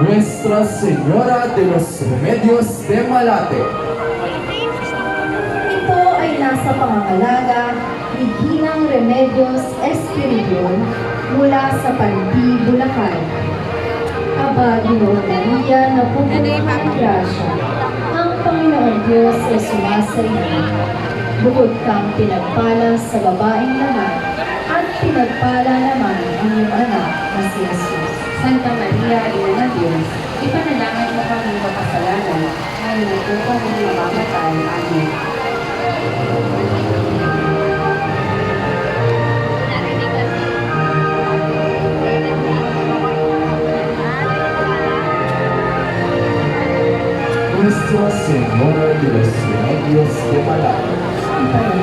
Nuestra Señora de los Remedios de Malate. Ito ay nasa pangangalaga ni Ginang Remedios Espiridion mula sa Panti, Bulacan. Aba, Ginoong Maria na pupuno ng grasya, ang Panginoon Diyos ay sumasailan. Bukod kang pinagpala sa babaeng lahat, at pinagpala naman Santa Maria, Ina ng Diyos, ipanalangin mo kami makasalanan, ngayon at kung kami mamamatay. Amen. Nuestra Señora de los Remedios de Malate.